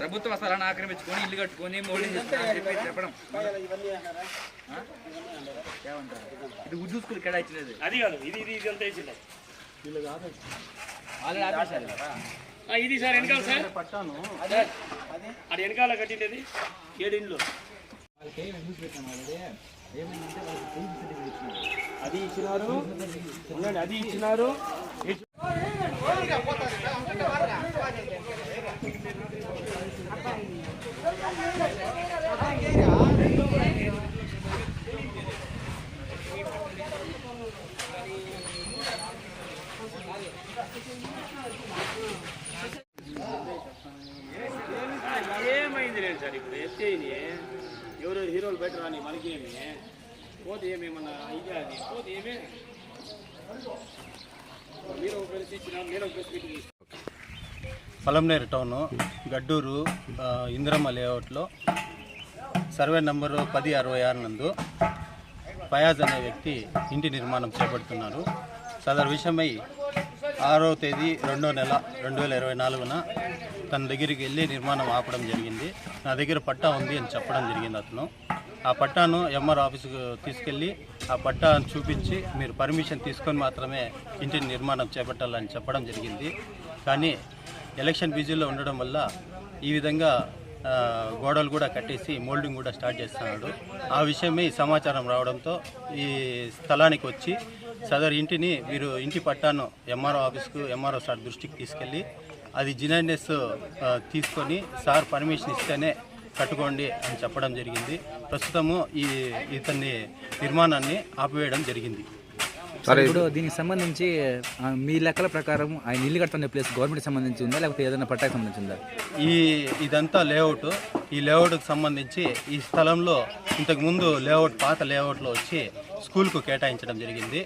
ప్రభుత్వ స్థలాన్ని ఆక్రమించుకొని ఇల్లు కట్టుకొని మోడీ చెప్పి చెప్పడం. ఇది ఉర్దూ స్కూల్ కేటాయించలేదు అది కాదు ఇది ఇది ఇది అంతా వేసింది ఆల్రెడీ ఆపేశారు. ఇది సార్ వెనకాల సార్. సార్, అది వెనకాల కట్టిండేది ఏడు ఇండ్లు. వాళ్ళకి ఏమి న్యూస్ పెట్టాను ఆల్రెడీ? ఏమైందంటే వాళ్ళకి పెయింట్ సర్టిఫికేట్ ఇచ్చినారు. అది ఇచ్చినారు. అది ఇచ్చినారు. ఏమైంది లేదు సార్ ఇప్పుడు ఎత్తేని? ఎవరో హీరోలు బెటర్ అని మనకేమి? పోతే ఏమేమన్నా ఇదే అది పోతే ఏమే? మీరు ఒక ప్రెస్ ఇచ్చిన నేను ఒక ప్రెస్ పలంనేరు టౌను గడ్డూరు ఇందిరమ్మ లేఅవుట్లో. సర్వే నంబరు పది అరవై ఆరు నందు ఫయాజ్ అనే వ్యక్తి ఇంటి నిర్మాణం చేపడుతున్నారు. సదరు విషయమై ఆరో తేదీ రెండో నెల రెండు వేల ఇరవై నాలుగున తన దగ్గరికి వెళ్ళి నిర్మాణం ఆపడం జరిగింది. నా దగ్గర పట్టా ఉంది అని చెప్పడం జరిగింది అతను. ఆ పట్టాను ఎంఆర్ ఆఫీసుకు తీసుకెళ్ళి ఆ పట్టాను చూపించి మీరు పర్మిషన్ తీసుకొని మాత్రమే ఇంటిని నిర్మాణం చేపట్టాలని చెప్పడం జరిగింది. కానీ ఎలక్షన్ బిజీలో ఉండడం వల్ల ఈ విధంగా గోడలు కూడా కట్టేసి మోల్డింగ్ కూడా స్టార్ట్ చేస్తున్నాడు. ఆ విషయమై సమాచారం రావడంతో ఈ స్థలానికి వచ్చి సదరు ఇంటిని వీరు ఇంటి పట్టాను ఎంఆర్ఓ ఆఫీస్కు ఎంఆర్ఓ సార్ దృష్టికి తీసుకెళ్ళి అది జినైనెస్ తీసుకొని సార్ పర్మిషన్ ఇస్తేనే కట్టుకోండి అని చెప్పడం జరిగింది. ప్రస్తుతము ఈ ఇతన్ని నిర్మాణాన్ని ఆపివేయడం జరిగింది. సార్. ఇప్పుడు దీనికి సంబంధించి మీ లెక్కల ప్రకారం ఆయన ఇల్లు కడుతున్న ప్లేస్ గవర్నమెంట్ సంబంధించి ఉందా? లేకపోతే ఏదైనా పట్టాకి సంబంధించి ఉందా? ఈ ఇదంతా లేఅవుట్. ఈ లేఅవుట్కి సంబంధించి ఈ స్థలంలో ఇంతకుముందు లేఅవుట్ పాత లేఅవుట్లో వచ్చి స్కూల్కు కేటాయించడం జరిగింది.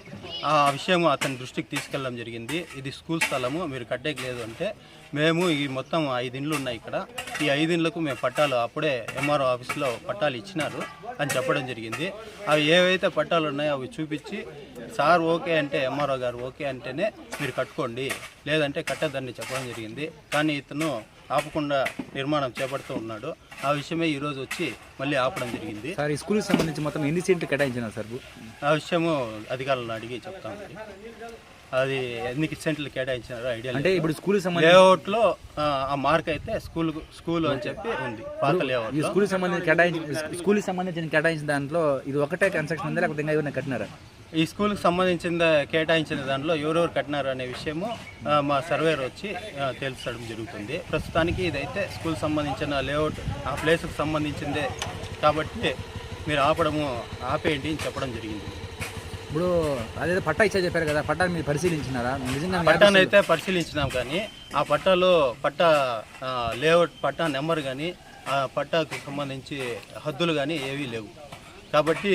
ఆ విషయం అతని దృష్టికి తీసుకెళ్ళడం జరిగింది. ఇది స్కూల్ స్థలము మీరు కట్టేకి లేదు అంటే మేము ఈ మొత్తం ఐదు ఇండ్లు ఉన్నాయి ఇక్కడ. ఈ ఐదు ఇండ్లకు మేము పట్టాలు అప్పుడే ఎంఆర్ఓ ఆఫీస్లో పట్టాలు ఇచ్చినారు. అని చెప్పడం జరిగింది. అవి ఏవైతే పట్టాలు ఉన్నాయో అవి చూపించి సార్ ఓకే అంటే ఎంఆర్ఓ గారు ఓకే అంటేనే మీరు కట్టుకోండి. లేదంటే కట్టద్దని చెప్పడం జరిగింది. కానీ ఇతను ఆపకుండా నిర్మాణం చేపడుతూ ఉన్నాడు. ఆ విషయమే ఈరోజు వచ్చి మళ్ళీ ఆపడం జరిగింది. సార్ ఈ స్కూల్కి సంబంధించి మొత్తం ఎన్ని సీట్లు కేటాయించినారు సార్? ఆ విషయము అధికారులను అడిగి చెప్తాం మరి. అది ఎన్ని సెంట్లు కేటాయించినారో ఐడియా అంటే ఇప్పుడు స్కూల్కి సంబంధించి లేఅవుట్లో ఆ, మార్క్ అయితే స్కూల్ స్కూల్ అని చెప్పి ఉంది. పాత లేఅవుట్ ఈ స్కూల్కి సంబంధించి కేటాయించి స్కూల్కి సంబంధించిన కేటాయించిన దాంట్లో ఇది ఒకటే కన్స్ట్రక్షన్ ఉందా లేకపోతే ఇంకా ఏమైనా కట్టినారా? ఈ స్కూల్కి సంబంధించిన కేటాయించిన దాంట్లో ఎవరెవరు కట్టినారు అనే విషయము మా సర్వేర్ వచ్చి ఆ, తెలుసడం జరుగుతుంది. ప్రస్తుతానికి ఇదైతే స్కూల్ సంబంధించిన లేఅవుట్ ఆ ప్లేస్కి సంబంధించిందే. కాబట్టి మీరు ఆపడము ఆపేయండి అని చెప్పడం జరిగింది. ఇప్పుడు అదేదో పట్టా ఇచ్చా చెప్పారు కదా పట్టాని మీరు పరిశీలించినారా? నిజంగా పట్టాను అయితే పరిశీలించినాం కానీ ఆ పట్టాలో పట్టా లేఅవుట్ పట్టా నెంబర్ కానీ ఆ పట్టాకు సంబంధించి హద్దులు కానీ ఏవీ లేవు. కాబట్టి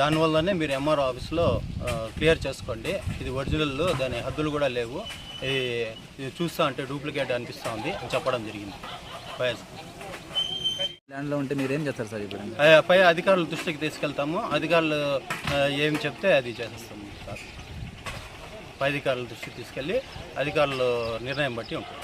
దానివల్లనే మీరు ఎంఆర్ఓ ఆఫీస్లో క్లియర్ చేసుకోండి. ఇది ఒరిజినల్ దాని హద్దులు కూడా లేవు. ఈ ఇది చూస్తా అంటే డూప్లికేట్ అనిపిస్తూ ఉంది అని చెప్పడం జరిగింది. పై ఉంటే మీరు ఏం చేస్తారు సార్ ఇప్పుడు? పై అధికారుల దృష్టికి తీసుకెళ్తాము. అధికారులు ఏం చెప్తే అది చేసేస్తాము సార్. పై అధికారుల దృష్టికి తీసుకెళ్ళి అధికారులు నిర్ణయం బట్టి ఉంటుంది.